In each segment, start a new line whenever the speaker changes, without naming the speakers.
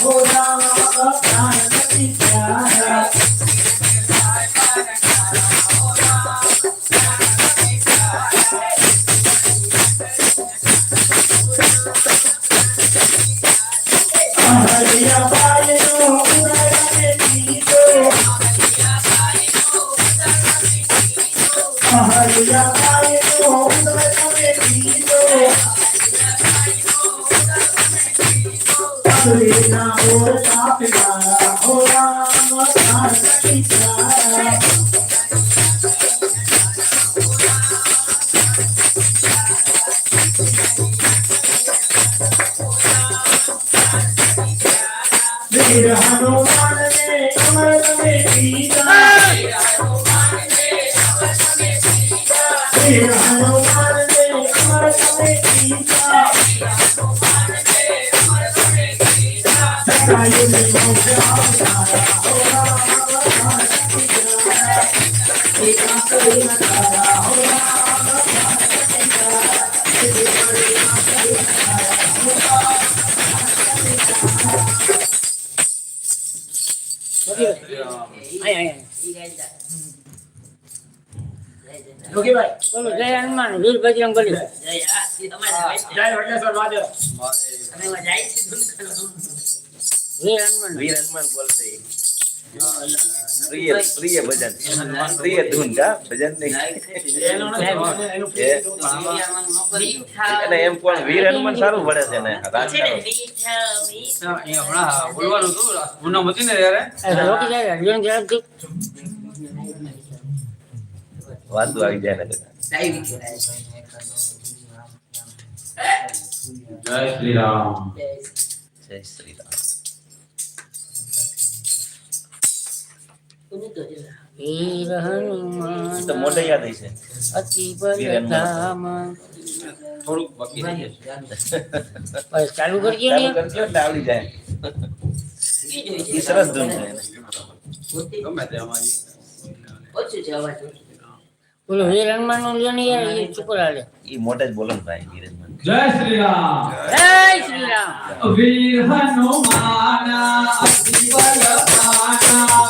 ના ઓર સાપના હો રામ પ્રાણ સખી તારા વીર હનુમાન ને અમર તમે પીતા વીર હનુમાન ને રામ પ્રાણ સખી તારા એકા કરી ન તારા હો રામ
બોલો જય હનુમાન વીર બજરંગ બલી
જય વડનેશ્વર મહાદેવ
વીર હનુમાન
વીર હનુમાન બોલશે. પ્રિય પ્રિય ભજન. પ્રિય ધૂન કા ભજન નહીં. અને એમ પણ વીર હનુમાન સારું પડે છે ને
બોલવાનું હતું. પૂનમ હતી ને ત્યારે
આવી જાય ને
જય શ્રી રામ.
જય શ્રી રામ.
વીર હનુમાન
તો મોઢે યાદ હશે.
અતિ બલધામ
થોડુંક બાકી રહી
બસ ચાલુ કરજે ને.
ચાલુ કરજો એટલે આવડી જાય. એ સરસ ધૂન છે.
ગમે તે અમારી.
બોલો વીર હનુમાનનું લ્યો ને યાર એ
ઈ મોઢે જ બોલો ભાઈ વીર
જય શ્રી રામ.
જય શ્રી રામ.
વીર હનુમાન અતિ બલવાના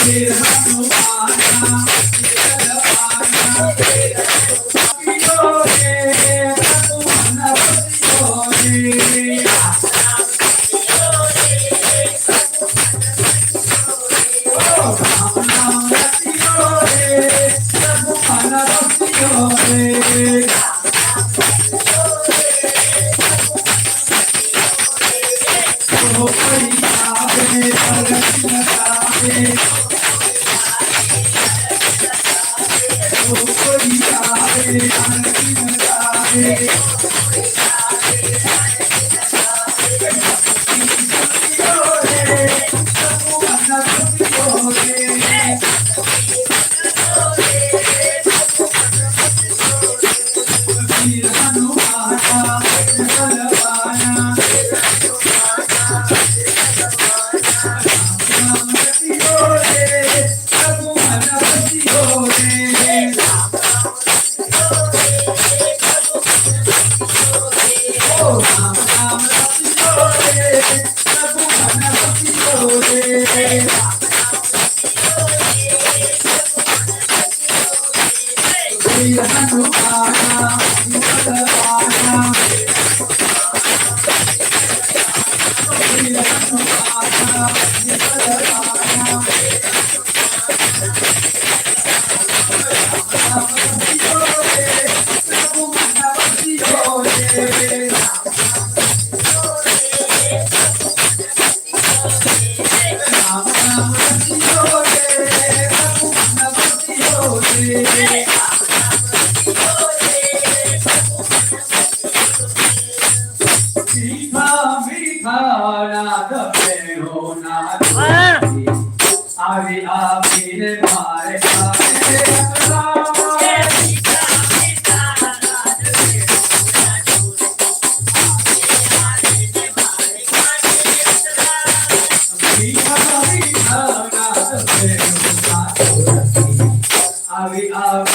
વીર હનુમાન ਸਤਾਵੇ ਉਹ ਕੋਈ ਆਵੇ ਅੰਤਿਮ ਸਾਵੇ
મીઠા